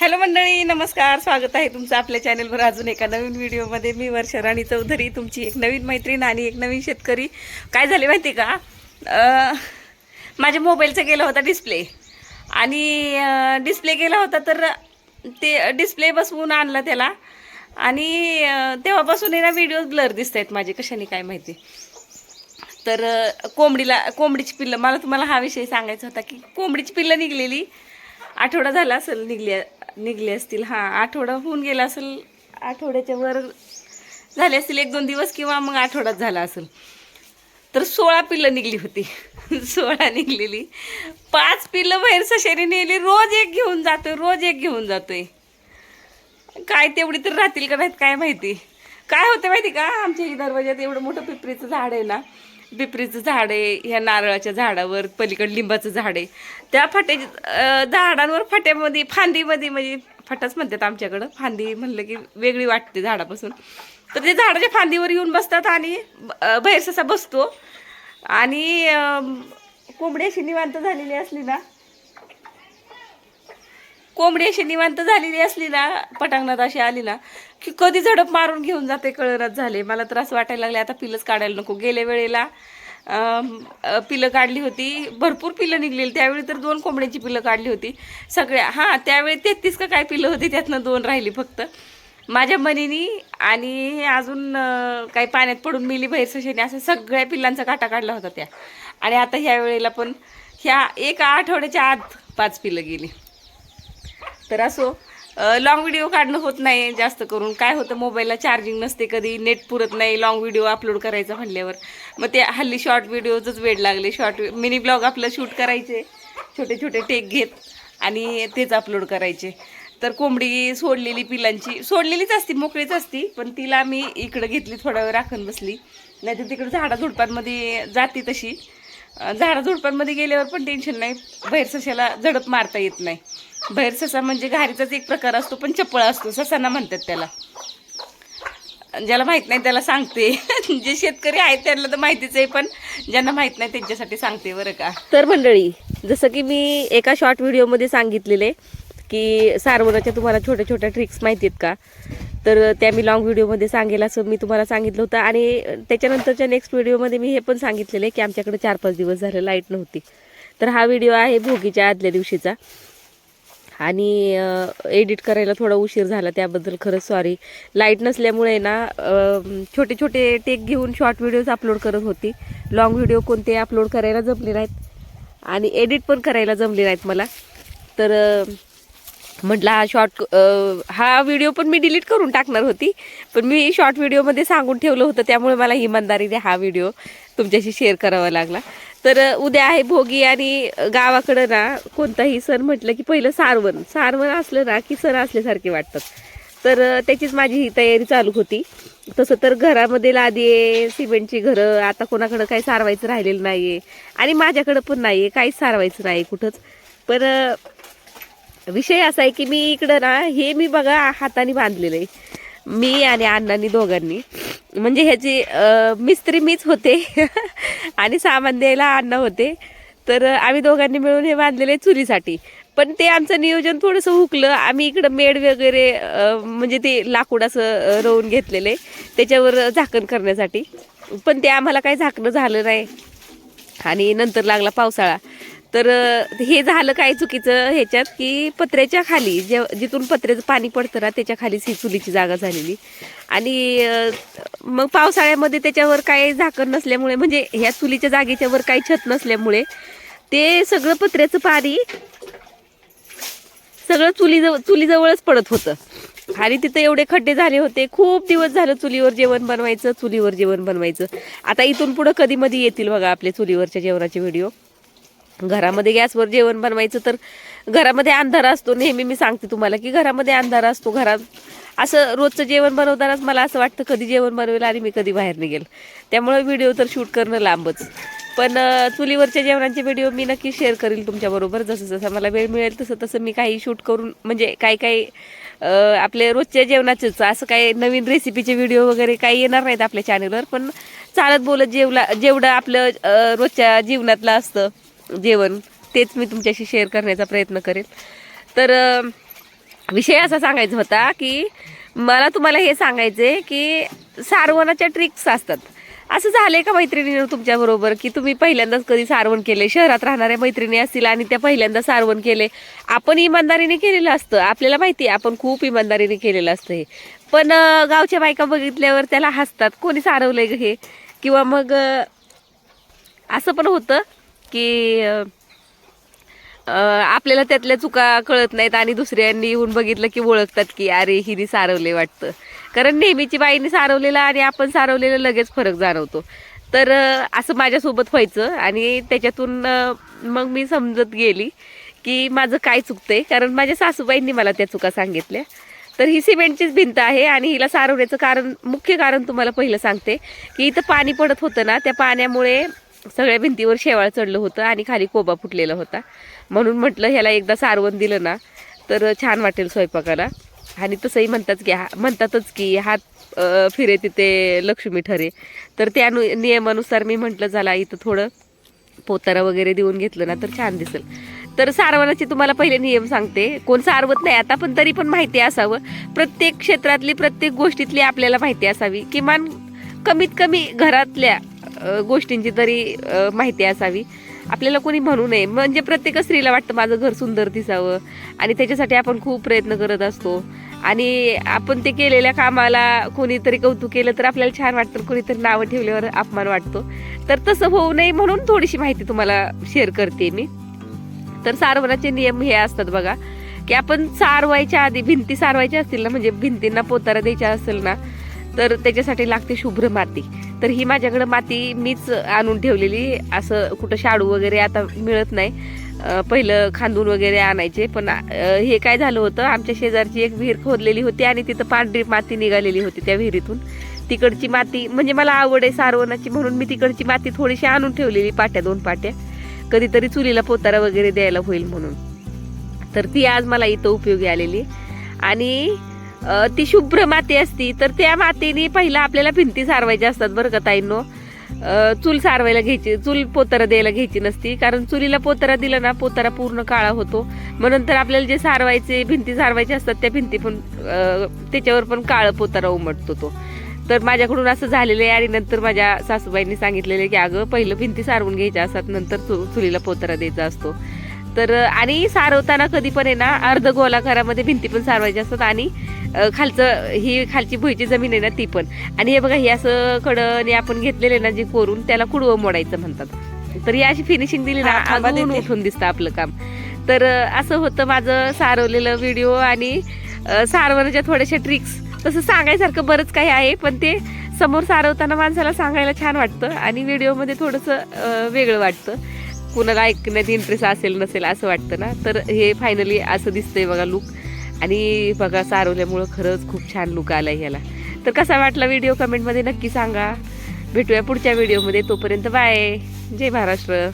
Hello मंडळी नमस्कार. स्वागत आहे तुमचं आपल्या चॅनलवर अजून एका नवीन व्हिडिओमध्ये. मी वर्षा राणी चौधरी तुमची एक नवीन मैत्रीण आणि एक नवीन शेतकरी. काय झाले माहिती का? माझ्या मोबाईलचा गेला होता डिस्प्ले आणि डिस्प्ले गेला होता तर ते डिस्प्ले बसवून आणला त्याला. आणि तेव्हापासून ना व्हिडिओ ब्लर दिसत आहेत माझे. कशाने काय माहिती? तर कोंबडीला कोंबडीची पिल्लं मला तुम्हाला हा विषय सांगायचा होता की कोंबडीची पिल्लं निघलेली. आठवडा झाला असेल निघली निघले असतील. हां आठवडा होऊन गेला असेल आठवड्याच्या वर झाले असतील एक दोन दिवस किंवा मग आठवड्यात झाला असेल. तर सोळा पिल्लं निघली होती. सोळा निघलेली. पाच पिल्लं बाहेर सशेरी नेली. रोज एक घेऊन जातोय रोज एक घेऊन जातोय. काय तेवढी तर राहतील का नाहीत काय माहिती. काय होतं माहिती का? आमच्या दरवाज्यात एवढं मोठं पिपरीचं झाड आहे ना. पिपरीचं झाड आहे ह्या नारळाच्या झाडावर पलीकडे लिंबाचं झाड. आहे त्या फाट्याच्या झाडांवर फाट्यामध्ये फांदीमध्ये म्हणजे फाटाच म्हणतात आमच्याकडं. फांदी म्हणलं की वेगळी वाटते झाडापासून. तर ते झाडाच्या फांदीवर येऊन बसतात आणि अं, बसतो. आणि कोंबडी अशी निवांत झालेली असली ना कोंबडी अशी निवांत झालेली असली ना पटांगणात अशी आली ना की कधी झडप मारून घेऊन जाते कळरात झाले. मला तर असं वाटायला लागले आता पिलंच काढायला नको. गेल्या वेळेला पिलं काढली होती भरपूर पिलं निघलेली. त्यावेळी तर दोन कोंबड्यांची पिलं काढली होती. सगळ्या हां त्यावेळी तेहतीस का काय पिलं होती त्यातनं दोन राहिली फक्त. माझ्या मनीनी आणि अजून काही पाण्यात पडून मिली बाहेर सशेने असं सगळ्या पिल्लांचा काटा काढला होता त्या. आणि आता ह्या वेळेला पण ह्या एका आठवड्याच्या आत पाच पिलं गेली. तर असो लाँग व्हिडिओ काढणं होत नाही जास्त करून. काय होतं मोबाईलला चार्जिंग नसते कधी नेट पुरत नाही लाँग व्हिडिओ अपलोड करायचा म्हणल्यावर. मग ते हल्ली शॉर्ट व्हिडिओजच वेळ लागले. शॉर्ट मिनी ब्लॉग आपलं शूट करायचे. छोटे छोटे टेक घेत आणि तेच अपलोड करायचे. तर कोंबडी सोडलेली पिलांची. सोडलेलीच असती मोकळीच असती पण तिला मी इकडं घेतली थोडा वेळ राखण बसली. नाही तर तिकडं झाडाझुडपांमध्ये जाते तशी. झाडाझुडपांमध्ये गेल्यावर पण टेन्शन नाही. बाहेर सशाला झडप मारता येत नाही. बाहेर ससा म्हणजे घारीचाच एक प्रकार असतो पण चपळ असतो ससांना म्हणतात त्याला. ज्याला माहीत नाही त्याला सांगते. जे शेतकरी आहेत त्यांना तर माहितीच आहे पण ज्यांना माहीत नाही त्यांच्यासाठी सांगते बरं का. तर मंडळी जसं की मी एका शॉर्ट व्हिडिओमध्ये सांगितलेले की सारवणाच्या तुम्हाला छोट्या छोट्या ट्रिक्स माहिती आहेत का? तर त्या मी लॉंग व्हिडिओमध्ये सांगेल असं मी तुम्हाला सांगितलं होतं. आणि त्याच्यानंतरच्या नेक्स्ट व्हिडिओमध्ये मी हे पण सांगितलेलं आहे की आमच्याकडे चार पाच दिवस झाले लाइट नव्हती. तर हा व्हिडिओ आहे भोगीच्या आदल्या दिवशीचा. आणि एडिट करायला थोडा उशीर झाला त्याबद्दल खरंच सॉरी लाइट नसल्यामुळे ना छोटे छोटे टेक घेऊन शॉर्ट व्हिडिओज अपलोड करत होती. लॉंग व्हिडिओ कोणते अपलोड करायला जमले नाहीत. आणि एडिट पण करायला जमले नाहीत मला. तर म्हटलं हा शॉर्ट हा व्हिडिओ पण मी डिलीट करून टाकणार होती. पण मी शॉर्ट व्हिडिओमध्ये सांगून ठेवलं होतं त्यामुळे मला इमानदारीने हा व्हिडिओ तुमच्याशी शेअर करावा लागला. तर उद्या आहे भोगी आणि गावाकडं ना कोणताही सण म्हटलं की पहिलं सारवण. सारवण असलं ना की सण असल्यासारखे वाटतात. तर त्याचीच माझी ही तयारी चालू होती. तसं तर घरामध्ये लादी आहे सिमेंटची घरं आता कोणाकडं काही सारवायचं राहिलेलं नाही आहे आणि माझ्याकडं पण नाही आहे काहीच सारवायचं नाही कुठंच. पण विषय असा आहे की मी इकडं ना हे मी बघा हाताने बांधलेलं आहे. मी आणि अण्णांनी दोघांनी. म्हणजे ह्याची मिस्त्री मीच होते आणि सामान द्यायला अण्णा होते. तर आम्ही दोघांनी मिळून हे बांधलेले चुलीसाठी. पण ते आमचं नियोजन थोडंसं हुकलं. आम्ही इकडं मेड वगैरे म्हणजे ते लाकूड असं रोवून घेतलेले घेतलेलं आहे. त्याच्यावर झाकण करण्यासाठी. पण ते आम्हाला काही झाकणं झालं नाही. आणि नंतर लागला पावसाळा. तर हे झालं काय चुकीचं ह्याच्यात की पत्र्याच्या खाली जे जिथून पत्र्याचं पाणी पडतं ना त्याच्या खालीच ही चुलीची जागा झालेली. आणि मग पावसाळ्यामध्ये त्याच्यावर काही झाकण नसल्यामुळे म्हणजे ह्या चुलीच्या जागेच्या वर काही छत नसल्यामुळे ते सगळं पत्र्याचं पाणी सगळं चुलीजवळ चुलीजवळच पडत होतं. आणि तिथं एवढे खड्डे झाले होते. खूप दिवस झालं चुलीवर जेवण बनवायचं चुलीवर जेवण बनवायचं. आता इथून पुढं कधी मध्ये येतील बघा आपले चुलीवरच्या जेवणाचे व्हिडिओ. घरामध्ये गॅसवर जेवण बनवायचं तर घरामध्ये अंधार असतो नेहमी मी सांगते तुम्हाला की घरामध्ये अंधार असतो घरात असं रोजचं जेवण बनवतानाच मला असं वाटतं कधी जेवण बनवेल आणि मी कधी बाहेर निघेल. त्यामुळे व्हिडिओ तर शूट करणं लांबच. पण चुलीवरच्या जेवणाचे व्हिडिओ मी नक्की शेअर करेल तुमच्याबरोबर जसं जसं मला वेळ मिळेल तसं तसं मी काही शूट करून म्हणजे काही काही आपले रोजच्या जेवणाचेच असं काही नवीन रेसिपीचे व्हिडिओ वगैरे काही येणार नाहीत आपल्या चॅनलवर पण चालत बोलत जेवला जेवढं आपलं रोजच्या जीवनातलं असतं जेवण तेच मी तुमच्याशी शेअर करण्याचा प्रयत्न करेल. तर विषय असा सांगायचा होता की मला तुम्हाला हे सांगायचे की सारवणाच्या ट्रिक्स असतात. असं झालं आहे का मैत्रिणी तुमच्याबरोबर की तुम्ही पहिल्यांदाच कधी सारवण केले शहरात राहणाऱ्या मैत्रिणी असतील आणि त्या पहिल्यांदा सारवण केले. आपण इमानदारीने केलेलं असतं. आपल्याला माहिती आहे आपण खूप इमानदारीने केलेलं असतं हे. पण गावच्या बायका बघितल्यावर त्याला हसतात. कोणी सारवलं ग हे? किंवा मग असं पण होतं. की आपल्याला त्यातल्या चुका कळत नाहीत आणि दुसऱ्यांनी येऊन बघितलं की ओळखतात की अरे हिने सारवले वाटतं. कारण नेहमीची बाईने सारवलेलं आणि आपण सारवलेलं लगेच फरक जाणवतो. तर असं माझ्यासोबत व्हायचं आणि त्याच्यातून मग मी समजत गेली की माझं काय चुकतंय. कारण माझ्या सासूबाईंनी मला त्या चुका सांगितल्या. तर ही सिमेंटचीच भिंत आहे आणि हिला सारवण्याचं कारण मुख्य कारण तुम्हाला पहिलं सांगते की इथं पाणी पडत होतं ना त्या पाण्यामुळे सगळ्या भिंतीवर शेवाळ चढलं होतं आणि खाली कोबा फुटलेला होता. म्हणून म्हटलं ह्याला एकदा सारवण दिलं ना तर छान वाटेल स्वयंपाकाला. आणि तसंही म्हणतात की हा म्हणतातच की हात फिरे तिथे लक्ष्मी ठरे. तर त्या नु- नियमानुसार मी म्हटलं झाला इथं थोडं पोतारा वगैरे देऊन घेतलं ना तर छान दिसेल. तर सारवणाचे तुम्हाला पहिले नियम सांगते. कोण सारवत नाही आता पण तरी पण माहिती असावं. प्रत्येक क्षेत्रातली प्रत्येक गोष्टीतली आपल्याला माहिती असावी. किमान कमीत कमी घरातल्या गोष्टींची तरी माहिती असावी. आपल्याला कोणी म्हणू नये. म्हणजे प्रत्येक स्त्रीला वाटतं माझं घर सुंदर दिसावं. आणि त्याच्यासाठी आपण खूप प्रयत्न करत असतो. आणि आपण ते केलेल्या कामाला कोणीतरी कौतुक केलं तर आपल्याला छान वाटतं. कोणीतरी नावं ठेवल्यावर अपमान वाटतो. तर तसं होऊ नये म्हणून थोडीशी माहिती तुम्हाला शेअर करते मी. तर सारवणाचे नियम हे असतात बघा की आपण सारवायच्या आधी भिंती सारवायच्या असतील ना म्हणजे भिंतींना पोतारा द्यायच्या असेल ना तर त्याच्यासाठी लागते शुभ्र माती. तर ही माझ्याकडं माती मीच आणून ठेवलेली. असं कुठं शाडू वगैरे आता मिळत नाही. पहिलं खांदून वगैरे आणायचे पण हे काय झालं होतं आमच्या शेजारची एक विहीर खोदलेली होती आणि तिथं पांढरी माती निघालेली होती त्या विहिरीतून. तिकडची माती म्हणजे मला आवड आहे सारवणाची म्हणून मी तिकडची माती थोडीशी आणून ठेवलेली पाट्या दोन पाट्या. कधीतरी चुलीला पोतारा वगैरे द्यायला होईल म्हणून. तर ती आज मला इथं उपयोगी आलेली. आणि ती शुभ्र माती असती तर त्या मातीने पहिलं आपल्याला भिंती सारवायच्या असतात बरं का ताईंनो. चूल सारवायला घ्यायची चूल पोतारा द्यायला घ्यायची नसती कारण चुलीला पोतारा दिला ना पोतारा पूर्ण काळा होतो. मग नंतर आपल्याला जे सारवायचे भिंती सारवायचे असतात त्या भिंती पण त्याच्यावर पण काळं पोतारा उमटतो तो. तर माझ्याकडून असं झालेलं आहे आणि नंतर माझ्या सासूबाईंनी सांगितलेलं आहे की अगं पहिलं भिंती सारवून घ्यायच्या असतात नंतर चुलीला पोतारा द्यायचा असतो. तर आणि सारवताना कधी पण आहे ना अर्ध गोलाकारामध्ये भिंती पण सारवायच्या असतात आणि खालचं ही खालची भुईची जमीन आहे ना ती पण. आणि हे बघा हे असं कडने आपण घेतलेले ना जे कोरून त्याला कुडवं मोडायचं म्हणतात. तर ही अशी फिनिशिंग दिली ना अजून. उठून दिसतं आपलं काम. तर असं होतं माझं सारवलेलं व्हिडिओ आणि सारवण्याच्या थोड्याशा ट्रिक्स तसं सांगायसारखं बरंच काही आहे पण ते समोर सारवताना माणसाला सांगायला छान वाटतं आणि व्हिडिओमध्ये थोडंसं वेगळं वाटतं. कुणाला ऐकण्यात इंटरेस्ट असेल नसेल असं वाटतं ना? तर हे फायनली असं दिसतंय बघा लुक आणि बघा सारवल्यामुळं खरंच खूप छान लुक आला ह्याला. तर कसा वाटला व्हिडिओ कमेंटमध्ये नक्की सांगा. भेटूया पुढच्या व्हिडिओमध्ये तोपर्यंत बाय जय महाराष्ट्र.